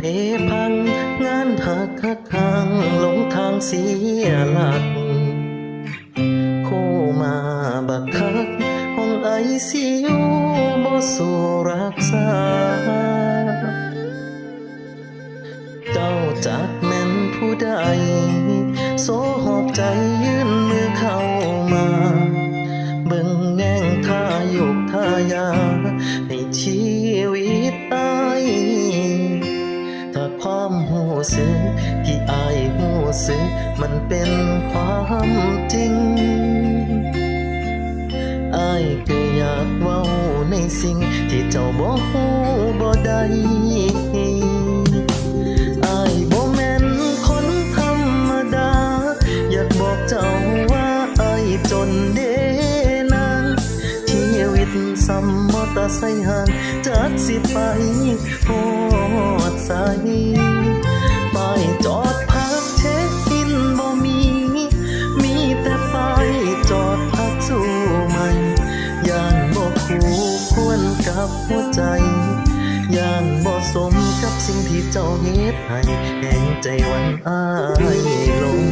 เพพัง งานหักหักทางหลงทางเสียหลัก โคมาบักคัก ห้องไอซียูบ่สู่รักษา เจ้าจักแม่นผู้ใดโซหอบใจยื สึกที่อายหูสึกมันเป็นความจริงอายก็อยากเว้าในสิ่งที่เจ้าบ่ฮู้บ่ได้อายบ่แม่นคนธรรมดา อยากบอกเจ้าว่าอายจนเดนางชีวิตซ้ำมอเตอร์ไซค์ห่างจากสิไปฮอดส เฮ็ดให้แห่งใจวันอายลง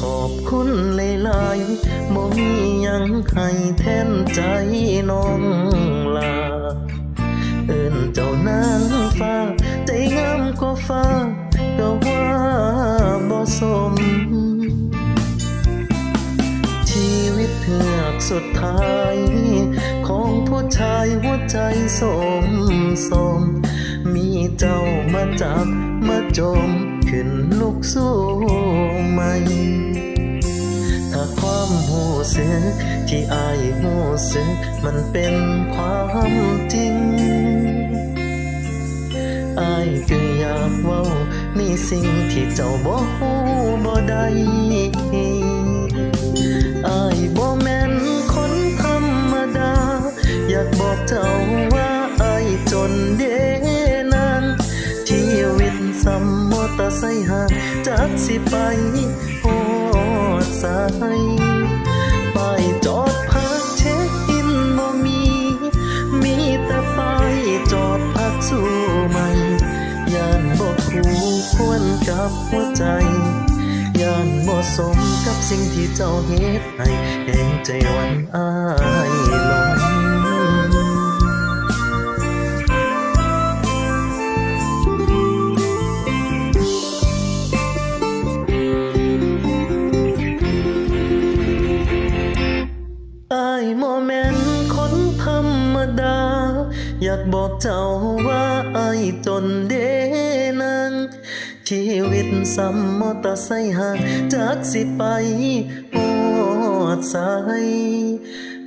ขอบคุณหลายๆบ่มีหยังให้แทนใจน้องลาเอิ้นเจ้านางฟ้า ใจงามกว่าฟ้าก็ว่าบ่สม ชีวิตเพือกสุดท้าย สมสม มีเจ้ามาจับมาจม ขึ้นลุกสู้ใหม่ถ้าความหูสึกที่อายหูสึก มันเป็นความจริงอายก็อยากเว้าในสิ่งที่เจ้าบ่ฮู้บ่ได้ำมอเตอร์ไซค์ห่าจากสิไปฮอดสายไปจอดพักเช็คอินบ่มี มีแต่ป้ายจอดพักสู่ใหม่ยานบ่คู่ควรกับหัวใจยานบ่สมกับสิ่งที่เจ้าเฮ็ดให้แห่งใจวันอาย โมเมนคนธรรมดา อยากบอกเจ้าว่าไอายจนเดนังชีวิตซ้ำมอเตอร์ไซค์ห่างจากสิไปหอดสาย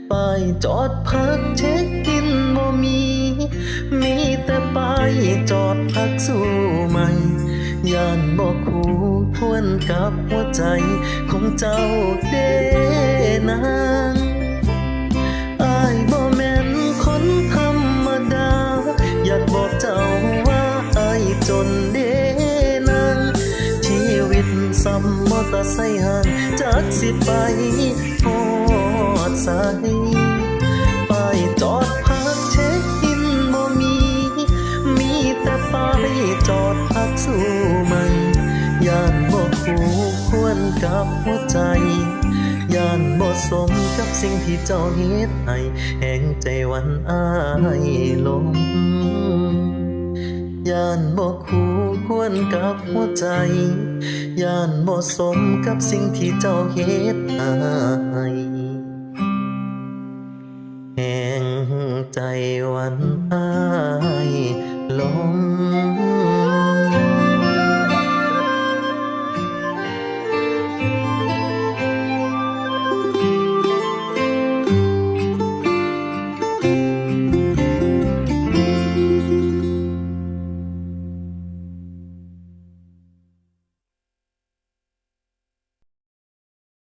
ป้ายจอดพักเช็คกินบ่มี มีแต่ป้ายจอดพักสู่ใหม่ย่านบอกคู่ควรกับหัวใจของเจ้าเด ซ้ำมอเตอร์ไซค์ห่างจากสิไปอดสายป้ายจอดพักเช็คอินบ่มี มีแต่ป้ายจอดพักสู่ใหม่ย่านบ่คู่ควรกับหัวใจย่านบ่สมกับสิ่งที่เจ้าเฮ็ดให้แห่งใจวันอายลงย่านบ่คู่ มันกับหัวใจ ย่านบ่สมกับสิ่งที่เจ้าเฮ็ดให้แห่งใจวันอายลง